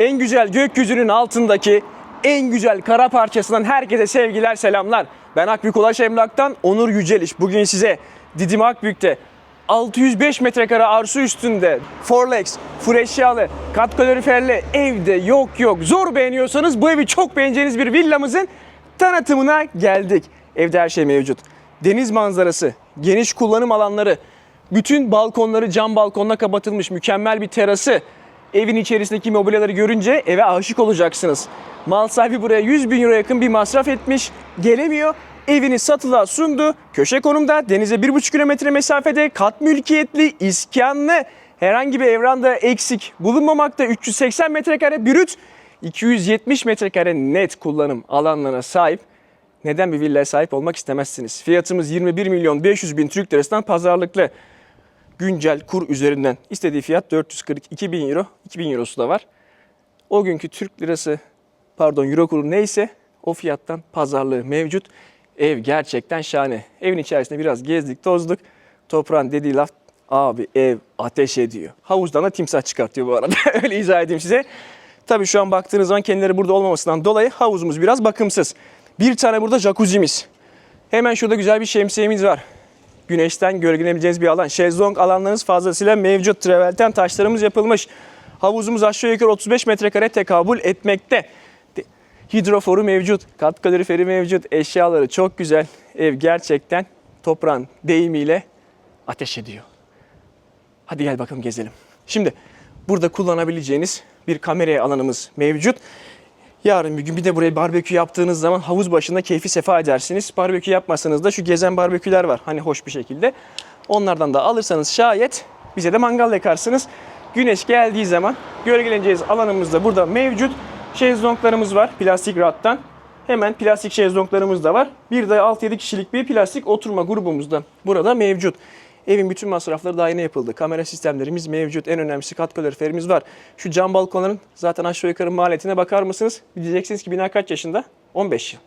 En güzel gökyüzünün altındaki en güzel kara parçasından herkese sevgiler selamlar. Ben Akbük Ulaş Emlak'tan Onur Yüceliş. Bugün size Didim Akbük'te 605 metrekare arsa üstünde Forlex, full eşyalı, kat kaloriferli evde yok yok zor beğeniyorsanız bu evi çok beğeneceğiniz bir villamızın tanıtımına geldik. Evde her şey mevcut. Deniz manzarası, geniş kullanım alanları, bütün balkonları cam balkonla kapatılmış mükemmel bir terası. Evin içerisindeki mobilyaları görünce eve aşık olacaksınız. Mal sahibi buraya 100 bin euro yakın bir masraf etmiş. Gelemiyor. Evini satılığa sundu. Köşe konumda denize 1,5 kilometre mesafede kat mülkiyetli, iskanlı, herhangi bir evranda eksik bulunmamakta 380 metrekare brüt, 270 metrekare net kullanım alanlarına sahip neden bir villaya sahip olmak istemezsiniz? Fiyatımız 21 milyon 500 bin Türk lirasından pazarlıklı. Güncel kur üzerinden istediği fiyat 442 bin euro. 2000 eurosu da var. O günkü Türk lirası pardon euro kuru neyse o fiyattan pazarlığı mevcut. Ev gerçekten şahane. Evin içerisinde biraz gezdik tozduk. Toprağın dediği laf abi ev ateş ediyor. Havuzdan da timsah çıkartıyor bu arada. Öyle izah edeyim size. Tabii şu an baktığınız zaman kendileri burada olmamasından dolayı havuzumuz biraz bakımsız. Bir tane burada jacuzzi'miz. Hemen şurada güzel bir şemsiyemiz var. Güneşten gölgelenebileceğiniz bir alan. Şezlong alanlarınız fazlasıyla mevcut. Travelten taşlarımız yapılmış. Havuzumuz aşağı yukarı 35 metrekare tekabül etmekte. Hidroforu mevcut. Kat kaloriferi mevcut. Eşyaları çok güzel. Ev gerçekten toprağın deyimiyle ateş ediyor. Hadi gel bakalım gezelim. Şimdi burada kullanabileceğiniz bir kameraya alanımız mevcut. Yarın bir gün bir de buraya barbekü yaptığınız zaman havuz başında keyfi sefa edersiniz. Barbekü yapmasanız da şu gezen barbeküler var. Hani hoş bir şekilde. Onlardan da alırsanız şayet bize de mangal yakarsınız. Güneş geldiği zaman gölgeleneceğiz alanımız da burada mevcut. Şezlonglarımız var plastik rattan. Hemen plastik şezlonglarımız da var. Bir de 6-7 kişilik bir plastik oturma grubumuz da burada mevcut. Evin bütün masrafları da aynı yapıldı. Kamera sistemlerimiz mevcut. En önemlisi kat kaloriferimiz var. Şu cam balkonların zaten aşağı yukarı maliyetine bakar mısınız? Diyeceksiniz ki bina kaç yaşında? 15 yıl.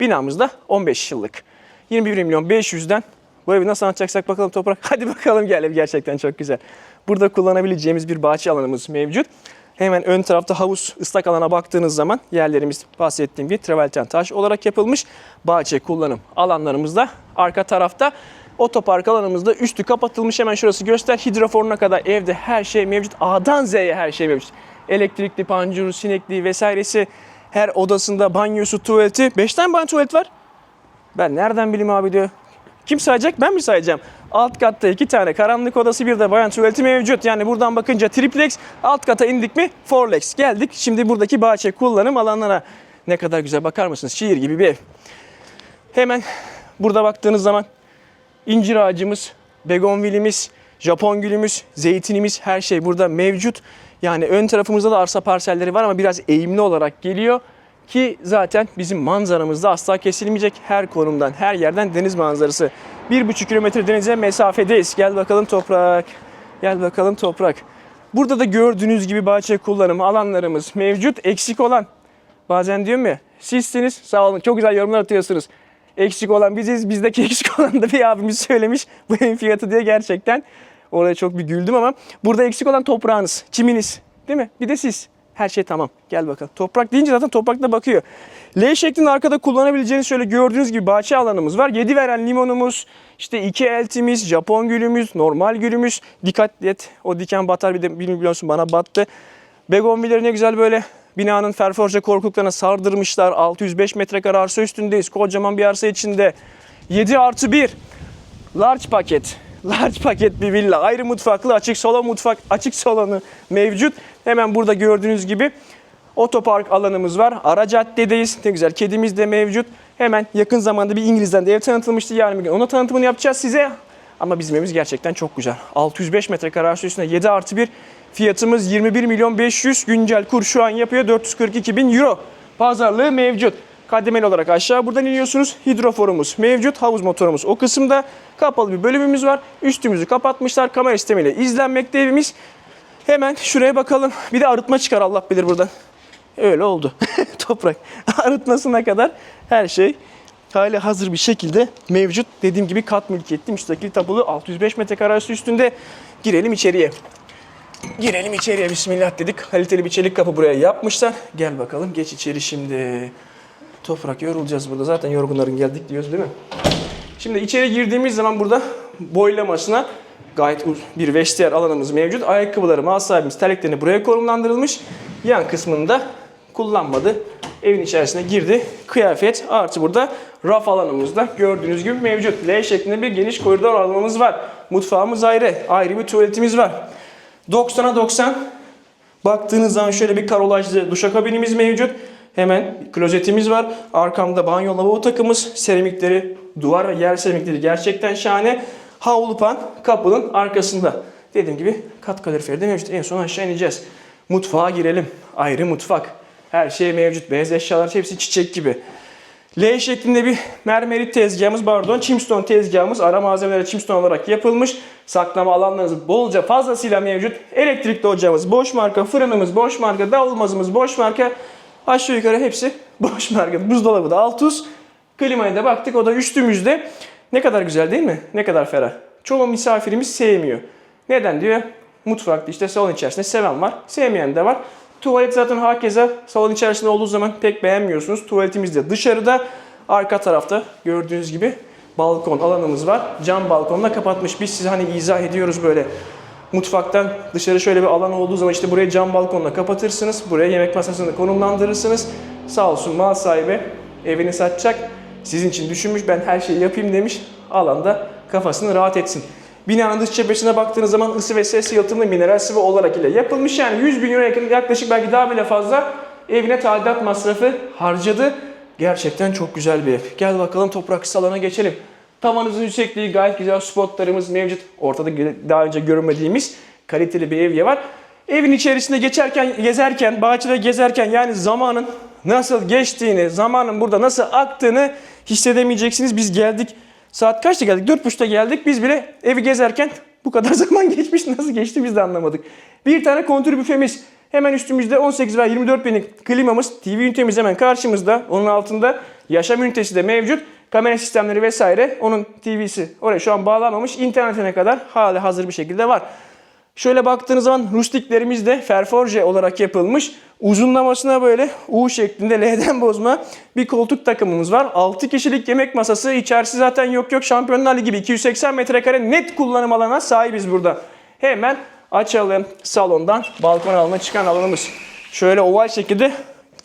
Binamız da 15 yıllık. 21 milyon 500'den bu evi nasıl anlatacaksak bakalım toprak. Hadi bakalım gel ev gerçekten çok güzel. Burada kullanabileceğimiz bir bahçe alanımız mevcut. Hemen ön tarafta havuz ıslak alana baktığınız zaman yerlerimiz bahsettiğim gibi traverten taş olarak yapılmış. Bahçe kullanım alanlarımız da arka tarafta. Otopark alanımızda üstü kapatılmış hemen şurası göster. Hidroforuna kadar evde her şey mevcut. A'dan Z'ye her şey mevcut. Elektrikli, pancuru, sinekli vesairesi. Her odasında banyosu, tuvaleti. 5 tane banyo tuvalet var. Ben nereden bileyim abi diyor. Kim sayacak? Ben mi sayacağım? Alt katta iki tane karanlık odası bir de bayan tuvaleti mevcut. Yani buradan bakınca triplex. Alt kata indik mi forlex. Geldik şimdi buradaki bahçe kullanım alanlara. Ne kadar güzel bakar mısınız? Şiir gibi bir ev. Hemen burada baktığınız zaman incir ağacımız, begonvilimiz, Japon gülümüz, zeytinimiz her şey burada mevcut. Yani ön tarafımızda da arsa parselleri var ama biraz eğimli olarak geliyor. Ki zaten bizim manzaramızda asla kesilmeyecek. Her konumdan, her yerden deniz manzarası. 1,5 kilometre denize mesafedeyiz. Gel bakalım toprak. Gel bakalım toprak. Burada da gördüğünüz gibi bahçe kullanım alanlarımız mevcut. Eksik olan bazen diyorum ya sizsiniz sağ olun çok güzel yorumlar atıyorsunuz. Eksik olan biziz bizdeki eksik olan da bir abimiz söylemiş bu evin fiyatı diye gerçekten. Oraya çok bir güldüm ama burada eksik olan toprağınız, çiminiz değil mi? Bir de siz. Her şey tamam. Gel bakalım. Toprak deyince zaten toprak da bakıyor. L şeklinde arkada kullanabileceğiniz şöyle gördüğünüz gibi bahçe alanımız var. 7 veren limonumuz, işte iki eltimiz, Japon gülümüz, normal gülümüz. Dikkat et o diken batar bir de biliyorsun bana battı. Begonvilleri ne güzel böyle binanın ferforje korkuluklarına sardırmışlar. 605 metrekare arsa üstündeyiz. Kocaman bir arsa içinde. 7 artı 1. Large paket. Large paket bir villa. Ayrı mutfaklı açık salon mutfak açık salonu mevcut. Hemen burada gördüğünüz gibi otopark alanımız var. Ara caddedeyiz. Ne güzel. Kedimiz de mevcut. Hemen yakın zamanda bir İngiliz'den de ev tanıtılmıştı. Yarın bir gün ona tanıtımını yapacağız size. Ama bizim evimiz gerçekten çok güzel. 605 metrekare arsa üstünde 7 artı 1. Fiyatımız 21 milyon 500. Güncel kur şu an yapıyor 442 bin euro. Pazarlığı mevcut. Kademeli olarak aşağı buradan iniyorsunuz. Hidroforumuz mevcut. Havuz motorumuz o kısımda. Kapalı bir bölümümüz var. Üstümüzü kapatmışlar. Kamera sistemiyle izlenmekte evimiz. Hemen şuraya bakalım. Bir de arıtma çıkar Allah bilir buradan. Öyle oldu. Toprak. Arıtmasına kadar her şey hali hazır bir şekilde mevcut. Dediğim gibi kat mülkiyetli müstakil tapulu 605 metrekare üstünde. Girelim içeriye. Girelim içeriye bismillah dedik. Kaliteli bir çelik kapı buraya yapmışlar. Gel bakalım geç içeri şimdi. Toprak yorulacağız burada. Zaten yorgunların geldik diyoruz değil mi? Şimdi içeri girdiğimiz zaman burada boylamasına gayet bir vestiyer alanımız mevcut. Ayakkabıları mal sahibimiz terliklerini buraya konumlandırılmış. Yan kısmında kullanmadı. Evin içerisine girdi. Kıyafet artı burada raf alanımızda gördüğünüz gibi mevcut. L şeklinde bir geniş koridor alanımız var. Mutfağımız ayrı. Ayrı bir tuvaletimiz var. 90'a 90 Baktığınız zaman şöyle bir karolajlı duşakabinimiz mevcut. Hemen klozetimiz var. Arkamda banyo lavabo takımız. Seramikleri, duvar ve yer seramikleri gerçekten şahane. Havlu pan kapının arkasında. Dediğim gibi kat kaloriferi de mevcut. En son aşağı ineceğiz. Mutfağa girelim. Ayrı mutfak. Her şey mevcut. Beyaz eşyalar hepsi çiçek gibi. L şeklinde bir mermerit tezgahımız pardon chimstone tezgahımız ara malzemeleri chimstone olarak yapılmış. Saklama alanlarımız bolca fazlasıyla mevcut. Elektrikli ocağımız boş marka, fırınımız boş marka, davulmazımız boş marka. Aşağı yukarı hepsi boş marka. Buzdolabı da Altus. Klimaya da baktık o da üstümüzde. Ne kadar güzel değil mi? Ne kadar ferah. Çoğu misafirimiz sevmiyor. Neden diyor? Mutfakta işte salon içerisinde seven var, sevmeyen de var. Tuvalet zaten hakeza salon içerisinde olduğu zaman pek beğenmiyorsunuz. Tuvaletimiz de dışarıda. Arka tarafta gördüğünüz gibi balkon alanımız var. Cam balkonla kapatmış. Biz size hani izah ediyoruz böyle. Mutfaktan dışarı şöyle bir alan olduğu zaman işte buraya cam balkonla kapatırsınız. Buraya yemek masasını konumlandırırsınız. Sağ olsun mal sahibi evini satacak. Sizin için düşünmüş ben her şeyi yapayım demiş. Alanda kafasını rahat etsin. Binanın dış cephesine baktığınız zaman ısı ve ses yalıtımlı mineral sıvı olarak ile yapılmış. Yani 100 bin euro yakın yaklaşık belki daha bile fazla evine tadilat masrafı harcadı. Gerçekten çok güzel bir ev. Gel bakalım toprak salona geçelim. Tavanımızın yüksekliği gayet güzel spotlarımız mevcut. Ortada daha önce görmediğimiz kaliteli bir evye var. Evin içerisinde geçerken, gezerken, bahçede gezerken yani zamanın nasıl geçtiğini, zamanın burada nasıl aktığını hissedemeyeceksiniz. Biz geldik. Saat kaçta geldik? Dört buçukta geldik. Biz bile evi gezerken bu kadar zaman geçmiş nasıl geçti biz de anlamadık. Bir tane kontür büfemiz. Hemen üstümüzde 18 veya 24 binlik klimamız, TV ünitemiz hemen karşımızda. Onun altında yaşam ünitesi de mevcut. Kamera sistemleri vesaire. Onun TV'si oraya şu an bağlanmamış. İnternetine kadar hali hazır bir şekilde var. Şöyle baktığınız zaman rustiklerimiz de ferforje olarak yapılmış. Uzunlamasına böyle U şeklinde L'den bozma bir koltuk takımımız var. 6 kişilik yemek masası. İçerisi zaten yok yok Şampiyonlar gibi 280 metrekare net kullanım alanına sahibiz burada. Hemen açalım salondan balkon alanına çıkan alanımız. Şöyle oval şekilde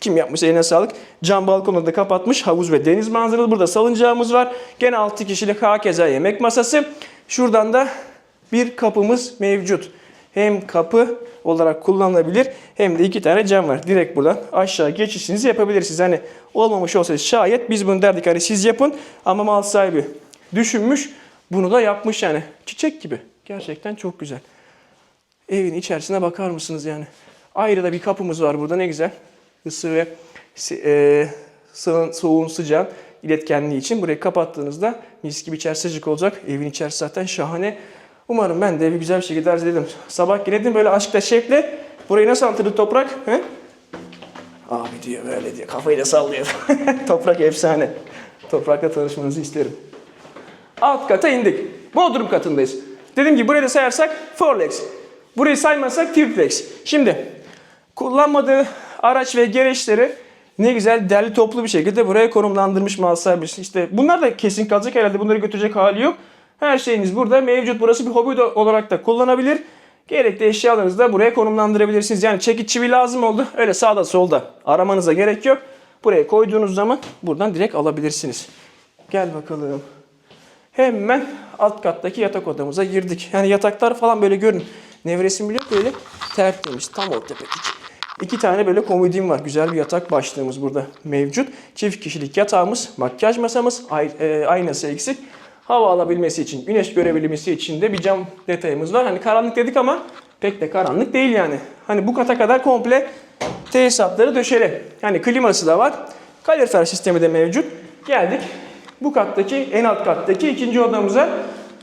kim yapmış eline sağlık. Cam balkonu da kapatmış. Havuz ve deniz manzaralı. Burada salıncağımız var. Gene 6 kişilik hakeza yemek masası. Şuradan da bir kapımız mevcut. Hem kapı olarak kullanılabilir hem de iki tane cam var. Direkt buradan aşağı geçişinizi yapabilirsiniz. Hani olmamış olsaydı şayet biz bunu derdik hani siz yapın ama mal sahibi düşünmüş bunu da yapmış yani. Çiçek gibi. Gerçekten çok güzel. Evin içerisine bakar mısınız yani? Ayrı da bir kapımız var burada ne güzel. Isı ve e, soğuğun sıcağın iletkenliği için burayı kapattığınızda mis gibi içerisi olacak. Evin içerisi zaten şahane. Umarım ben de evi güzel bir şekilde edelim. Sabah girelim böyle aşkla şevkle. Burayı nasıl anlatırdı toprak? He? Abi diyor böyle diyor. Kafayı da sallıyor. toprak efsane. Toprakla tanışmanızı isterim. Alt kata indik. Bodrum katındayız. Dediğim gibi burayı da sayarsak Forlex. Burayı saymazsak Triplex. Şimdi kullanmadığı araç ve gereçleri ne güzel derli toplu bir şekilde buraya konumlandırmış mal sahibi. İşte bunlar da kesin kalacak herhalde bunları götürecek hali yok. Her şeyiniz burada mevcut. Burası bir hobi olarak da kullanabilir. Gerekli eşyalarınızı da buraya konumlandırabilirsiniz. Yani çekiç çivi lazım oldu. Öyle sağda solda aramanıza gerek yok. Buraya koyduğunuz zaman buradan direkt alabilirsiniz. Gel bakalım. Hemen alt kattaki yatak odamıza girdik. Yani yataklar falan böyle görün. Nevresim bile böyle tertemiz. Tam ortopedik. İki tane böyle komodin var. Güzel bir yatak başlığımız burada mevcut. Çift kişilik yatağımız, makyaj masamız, e, aynası eksik. Hava alabilmesi için, güneş görebilmesi için de bir cam detayımız var. Hani karanlık dedik ama pek de karanlık değil yani. Hani bu kata kadar komple tesisatları döşeli. Yani kliması da var. Kalorifer sistemi de mevcut. Geldik bu kattaki, en alt kattaki ikinci odamıza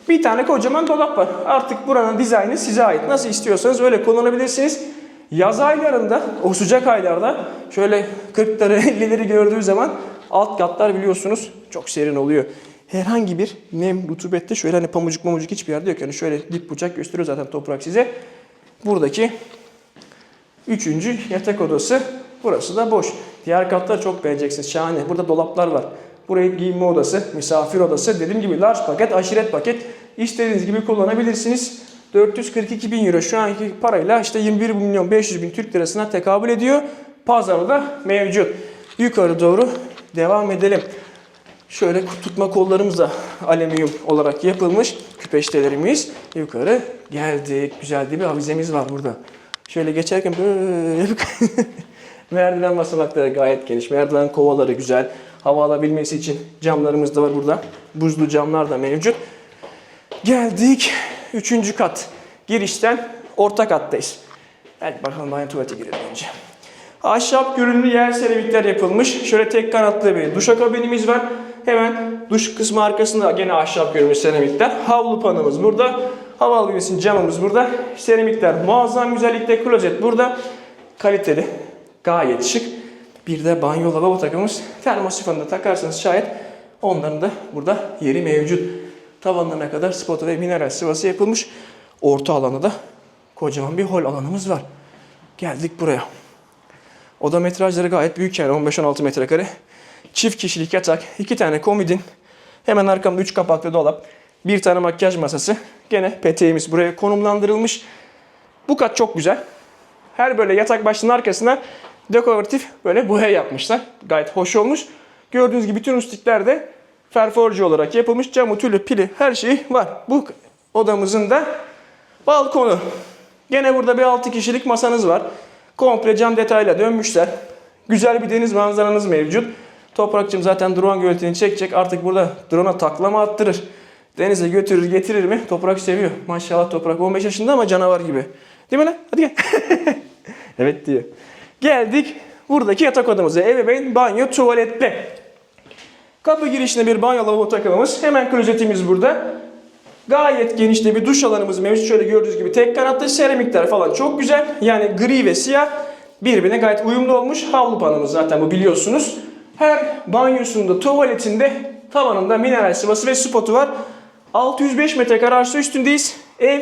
bir tane kocaman dolap var. Artık buranın dizaynı size ait. Nasıl istiyorsanız öyle kullanabilirsiniz. Yaz aylarında, o sıcak aylarda şöyle 40'ları 50'leri gördüğü zaman alt katlar biliyorsunuz çok serin oluyor. Herhangi bir nem, rutubette şöyle hani pamucuk mamucuk hiçbir yerde yok. Yani şöyle dip bucak gösteriyor zaten toprak size. buradaki üçüncü yatak odası. Burası da boş. Diğer katları çok beğeneceksiniz. Şahane. Burada dolaplar var. Burayı giyinme odası, misafir odası. Dediğim gibi large paket, aşiret paket. İstediğiniz gibi kullanabilirsiniz. 442 bin euro şu anki parayla işte 21 milyon 500 bin Türk lirasına tekabül ediyor. Pazarda mevcut. Yukarı doğru devam edelim. Şöyle tutma kollarımız da alüminyum olarak yapılmış. Küpeştelerimiz yukarı geldik. Güzel bir avizemiz var burada. Şöyle geçerken böyle merdiven basamakları gayet geniş. Merdiven kovaları güzel. Hava alabilmesi için camlarımız da var burada. Buzlu camlar da mevcut. Geldik. Üçüncü kat. Girişten orta kattayız. Hadi bakalım banyo tuvalete girelim önce. Ahşap görünümlü yer seramikler yapılmış. Şöyle tek kanatlı bir duşakabinimiz var. Hemen duş kısmı arkasında gene ahşap görünümlü seramikler. Havlu panımız burada. Hava alabilmesi camımız burada. Seramikler muazzam güzellikte. Klozet burada. Kaliteli. Gayet şık. Bir de banyo lavabo takımımız. Termosifonunu da takarsanız şayet onların da burada yeri mevcut. Tavanlarına kadar spota ve mineral sıvası yapılmış. Orta alanda da kocaman bir hol alanımız var. Geldik buraya. Oda metrajları gayet büyük yani 15-16 metrekare. Çift kişilik yatak, iki tane komodin. Hemen arkamda 3 kapaklı dolap. Bir tane makyaj masası. Gene peteğimiz buraya konumlandırılmış. Bu kat çok güzel. Her böyle yatak başlığının arkasına dekoratif böyle buhe yapmışlar. Gayet hoş olmuş. Gördüğünüz gibi bütün ustikler de ferforje olarak yapılmış. Camı, tülü, pili her şeyi var. Bu odamızın da balkonu. Gene burada bir 6 kişilik masanız var. Komple cam detayla dönmüşler. Güzel bir deniz manzaranız mevcut. Toprakçım zaten drone görüntüsünü çekecek. Artık burada drone'a taklama attırır. Denize götürür getirir mi? Toprak seviyor. Maşallah Toprak 15 yaşında ama canavar gibi. Değil mi lan? Hadi gel. evet diyor. Geldik buradaki yatak odamıza. Ebeveyn banyo tuvaletli. Kapı girişinde bir banyo lavabo takımımız. Hemen klozetimiz burada. Gayet geniş de bir duş alanımız mevcut. Şöyle gördüğünüz gibi tek kanatlı seramikler falan çok güzel. Yani gri ve siyah birbirine gayet uyumlu olmuş. Havlu panımız zaten bu biliyorsunuz. Her banyosunda, tuvaletinde, tavanında mineral sıvası ve spotu var. 605 metrekare arsa üstündeyiz. Ev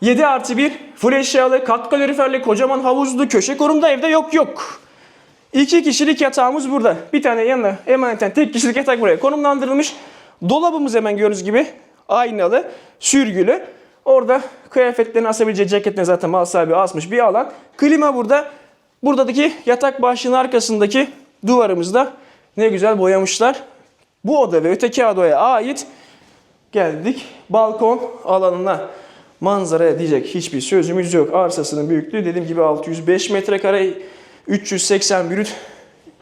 7 artı 1 full eşyalı, kat kaloriferli, kocaman havuzlu, köşe korumda evde yok yok. İki kişilik yatağımız burada. Bir tane yanına emaneten tek kişilik yatak buraya konumlandırılmış. Dolabımız hemen gördüğünüz gibi aynalı, sürgülü. Orada kıyafetlerini asabileceği ceketini zaten mal sahibi asmış bir alan. Klima burada. Buradaki yatak başlığının arkasındaki duvarımızda ne güzel boyamışlar. Bu oda ve öteki odaya ait geldik balkon alanına. Manzaraya diyecek hiçbir sözümüz yok. Arsasının büyüklüğü dediğim gibi 605 metrekare, 380 brüt,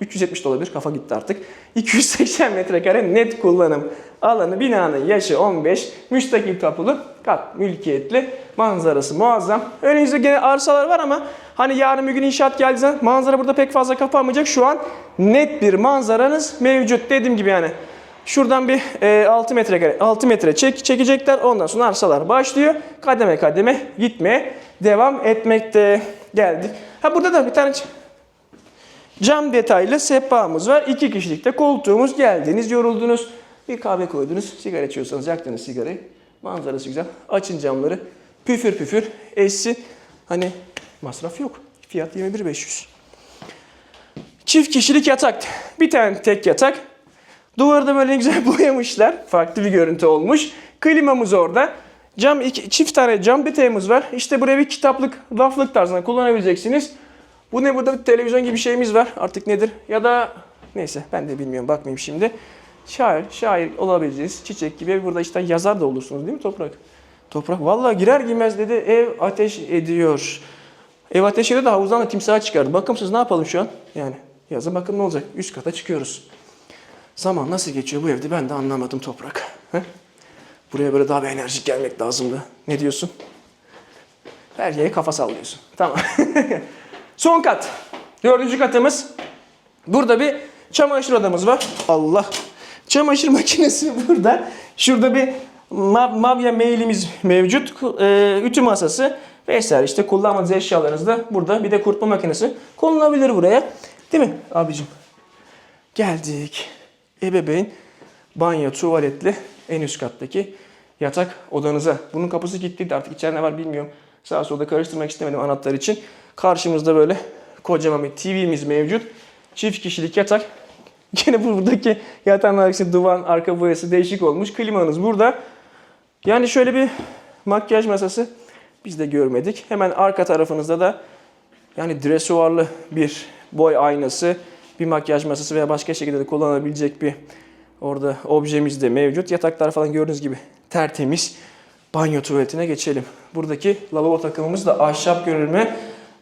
370 de olabilir kafa gitti artık. 280 metrekare net kullanım alanı binanın yaşı 15 müstakil tapulu kat mülkiyetli manzarası muazzam. Önünüzde gene arsalar var ama hani yarın bir gün inşaat geldiği manzara burada pek fazla kapanmayacak. Şu an net bir manzaranız mevcut dediğim gibi yani. Şuradan bir e, 6 metre 6 metre çek, çekecekler. Ondan sonra arsalar başlıyor. Kademe kademe gitmeye devam etmekte. Geldik. Ha burada da bir tane Cam detaylı sehpamız var. İki kişilikte koltuğumuz geldiniz, yoruldunuz. Bir kahve koydunuz, sigara içiyorsanız yaktınız sigarayı. Manzarası güzel. Açın camları. Püfür püfür essin. Hani masraf yok. Fiyat 21.500. Çift kişilik yatak. Bir tane tek yatak. Duvarda böyle güzel boyamışlar. Farklı bir görüntü olmuş. Klimamız orada. Cam iki, çift tane cam detayımız var. İşte buraya bir kitaplık, raflık tarzında kullanabileceksiniz. Bu ne burada bir televizyon gibi şeyimiz var. Artık nedir? Ya da neyse ben de bilmiyorum bakmayayım şimdi. Şair, şair olabileceğiz. Çiçek gibi burada işte yazar da olursunuz değil mi Toprak? Toprak vallahi girer girmez dedi ev ateş ediyor. Ev ateş ediyor da havuzdan da timsah çıkardı. Bakımsız ne yapalım şu an? Yani yazın bakın ne olacak? Üst kata çıkıyoruz. Zaman nasıl geçiyor bu evde ben de anlamadım Toprak. He? Buraya böyle daha bir enerjik gelmek lazımdı. Ne diyorsun? Her yere kafa sallıyorsun. Tamam. Son kat. Dördüncü katımız. Burada bir çamaşır odamız var. Allah. Çamaşır makinesi burada. Şurada bir mav mavya mailimiz mevcut. Ee, ütü masası vesaire işte kullanmadığınız eşyalarınız da burada. Bir de kurutma makinesi konulabilir buraya. Değil mi abicim? Geldik. Ebeveyn banyo tuvaletli en üst kattaki yatak odanıza. Bunun kapısı kilitliydi artık içeride ne var bilmiyorum. Sağa solda karıştırmak istemedim anahtar için. Karşımızda böyle kocaman bir TV'miz mevcut. Çift kişilik yatak. Yine buradaki yatağın arkası duvan, arka boyası değişik olmuş. Klimanız burada. Yani şöyle bir makyaj masası biz de görmedik. Hemen arka tarafınızda da yani dresuarlı bir boy aynası, bir makyaj masası veya başka şekilde de kullanabilecek bir orada objemiz de mevcut. Yataklar falan gördüğünüz gibi tertemiz. Banyo tuvaletine geçelim. Buradaki lavabo takımımız da ahşap görünme.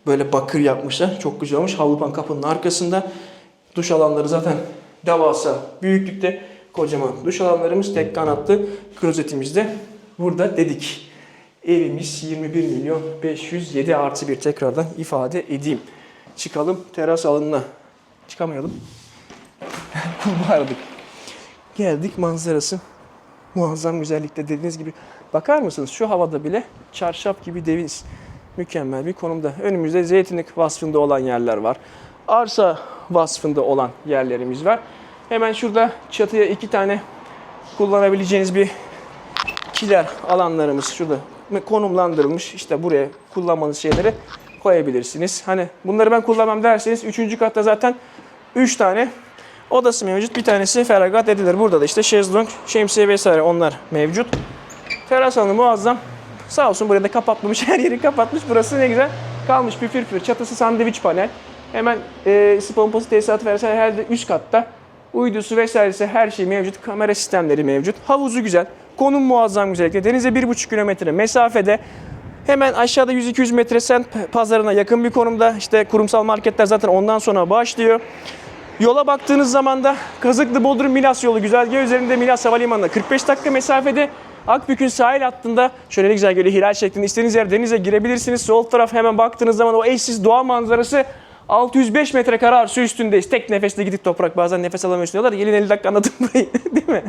Böyle bakır yapmışlar. Çok güzel olmuş. Havlupan kapının arkasında. Duş alanları zaten devasa büyüklükte. Kocaman duş alanlarımız tek kanatlı. Klozetimiz de burada dedik. Evimiz 21 milyon 507 artı bir tekrardan ifade edeyim. Çıkalım teras alanına. Çıkamayalım. Bağırdık. Geldik manzarası. Muazzam güzellikte dediğiniz gibi. Bakar mısınız şu havada bile çarşaf gibi deniz. Mükemmel bir konumda. Önümüzde zeytinlik vasfında olan yerler var. Arsa vasfında olan yerlerimiz var. Hemen şurada çatıya iki tane kullanabileceğiniz bir kiler alanlarımız şurada konumlandırılmış. İşte buraya kullanmanız şeyleri koyabilirsiniz. Hani bunları ben kullanmam derseniz 3. katta zaten 3 tane odası mevcut. Bir tanesi feragat edilir. Burada da işte şezlong, şemsiye vesaire onlar mevcut. Teras alanı muazzam. Sağ olsun buraya da kapatmamış. Her yeri kapatmış. Burası ne güzel kalmış püfür püfür. Çatısı sandviç panel. Hemen e, ısı pompası tesisatı vesaire her de üst katta. Uydusu vesairesi her şey mevcut. Kamera sistemleri mevcut. Havuzu güzel. Konum muazzam güzellikle. Denize 1,5 kilometre mesafede. Hemen aşağıda 100-200 metre semt pazarına yakın bir konumda. İşte kurumsal marketler zaten ondan sonra başlıyor. Yola baktığınız zaman da Kazıklı Bodrum Milas yolu güzergahı üzerinde Milas Havalimanı'na 45 dakika mesafede Akbük'ün sahil hattında şöyle ne güzel böyle hilal şeklinde istediğiniz yer denize girebilirsiniz. Sol taraf hemen baktığınız zaman o eşsiz doğa manzarası 605 metrekare arsa üstündeyiz. Tek nefeste gidip toprak bazen nefes alamıyorsun diyorlar. Gelin 50 dakika anlatın burayı değil mi?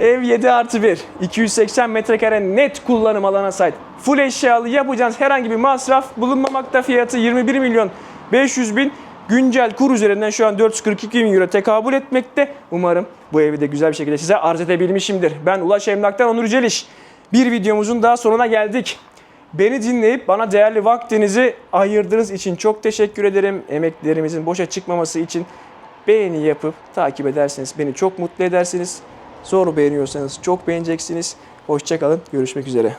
Ev 7 artı 1. 280 metrekare net kullanım alana sahip. Full eşyalı yapacağınız herhangi bir masraf bulunmamakta fiyatı 21 milyon 500 bin. Güncel kur üzerinden şu an 442 bin euro tekabül etmekte. Umarım bu evi de güzel bir şekilde size arz edebilmişimdir. Ben Ulaş Emlak'tan Onur Celiş. Bir videomuzun daha sonuna geldik. Beni dinleyip bana değerli vaktinizi ayırdığınız için çok teşekkür ederim. Emeklerimizin boşa çıkmaması için beğeni yapıp takip ederseniz beni çok mutlu edersiniz. Zor beğeniyorsanız çok beğeneceksiniz. Hoşçakalın. Görüşmek üzere.